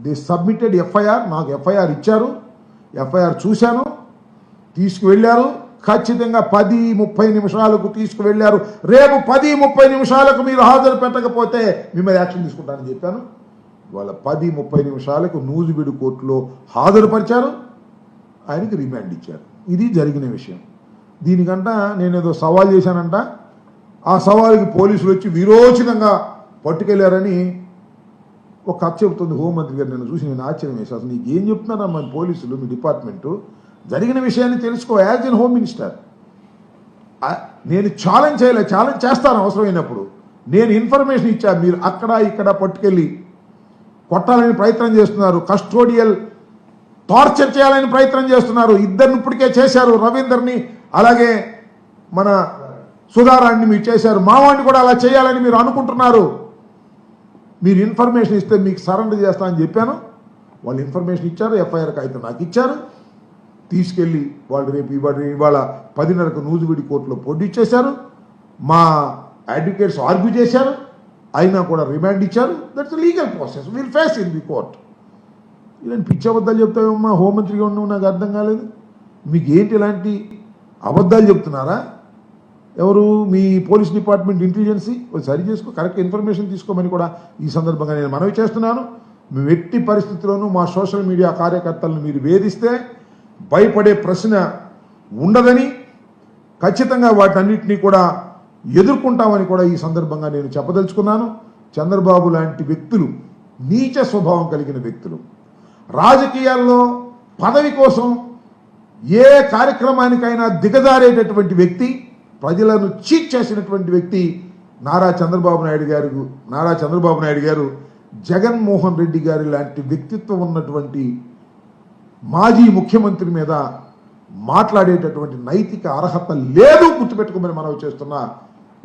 The submitted FIR నాకు FIR ఇచ్చారు. FIR చూశాను. తీసుకువెళ్ళారు. ఖచ్చితంగా పది ముప్పై నిమిషాలకు తీసుకువెళ్ళారు. రేపు పది ముప్పై నిమిషాలకు మీరు హాజరు పెట్టకపోతే మీ మీద యాక్షన్ తీసుకుంటానని చెప్పాను. వాళ్ళ పది ముప్పై నిమిషాలకు నూజిబీడు కోర్టులో హాజరుపరిచారు. ఆయనకి రిమాండ్ ఇచ్చారు. ఇది జరిగిన విషయం. దీనికంట నేను ఏదో సవాల్ చేశానంట. ఆ సవాలుకి పోలీసులు వచ్చి విరోచితంగా పట్టుకెళ్ళారని ఒక కథ చెబుతుంది హోంమంత్రి గారు నేను చూసి నేను ఆశ్చర్యం వేసి అసలు నీకు ఏం చెప్తున్నారా మన పోలీసులు మీ డిపార్ట్మెంటు? జరిగిన విషయాన్ని తెలుసుకో యాజ్ ఎన్ హోమ్ మినిస్టర్. నేను ఛాలెంజ్ చేయలే ఛాలెంజ్ చేస్తాను అవసరమైనప్పుడు. నేను ఇన్ఫర్మేషన్ ఇచ్చా మీరు అక్కడ ఇక్కడ పట్టుకెళ్ళి కొట్టాలని ప్రయత్నం చేస్తున్నారు. కస్టోడియల్ టార్చర్ చేయాలని ప్రయత్నం చేస్తున్నారు. ఇద్దరిని ఇప్పటికే చేశారు రవీందర్ని అలాగే మన సుధారాన్ని మీరు చేశారు. మావాడిని కూడా అలా చేయాలని మీరు అనుకుంటున్నారు. మీరు ఇన్ఫర్మేషన్ ఇస్తే మీకు సరెండర్ చేస్తానని చెప్పాను. వాళ్ళు ఇన్ఫర్మేషన్ ఇచ్చారు ఎఫ్ఐఆర్ కాగితం నాకు ఇచ్చారు. తీసుకెళ్ళి వాళ్ళు రేపు ఇవాళ ఇవాళ పదిన్నరకు నూజువిడి కోర్టులో పోటీ ఇచ్చేశారు మా అడ్వకేట్స్ ఆర్గ్యూ చేశారు. అయినా కూడా రిమాండ్ ఇచ్చారు. That's legal process will face in the court ఇలాంటి పిచ్చి అబద్ధాలు చెప్తావేమో హోంమంత్రిగా ఉండవు నాకు అర్థం కాలేదు. మీకు ఏంటి ఇలాంటి అబద్ధాలు చెప్తున్నారా? ఎవరు? మీ పోలీస్ డిపార్ట్మెంట్ ఇంటెలిజెన్సీ. ఒకటి సరి చేసుకో కరెక్ట్ ఇన్ఫర్మేషన్ తీసుకోమని కూడా ఈ సందర్భంగా నేను మనవి చేస్తున్నాను. మేము ఎట్టి పరిస్థితుల్లోనూ మా సోషల్ మీడియా కార్యకర్తలను మీరు వేధిస్తే భయపడే ప్రశ్న ఉండదని ఖచ్చితంగా వాటన్నిటినీ కూడా ఎదుర్కొంటామని కూడా ఈ సందర్భంగా నేను చెప్పదలుచుకున్నాను. చంద్రబాబు లాంటి వ్యక్తులు నీచ స్వభావం కలిగిన వ్యక్తులు రాజకీయాల్లో పదవి కోసం ఏ కార్యక్రమానికైనా దిగజారేటటువంటి వ్యక్తి ప్రజలను చీట్ చేసినటువంటి వ్యక్తి నారా చంద్రబాబు నాయుడు గారు నారా చంద్రబాబు నాయుడు గారు జగన్మోహన్ రెడ్డి గారి లాంటి వ్యక్తిత్వం ఉన్నటువంటి మాజీ ముఖ్యమంత్రి మీద మాట్లాడేటటువంటి నైతిక అర్హత లేదు గుర్తుపెట్టుకోమని మనవి చేస్తున్నా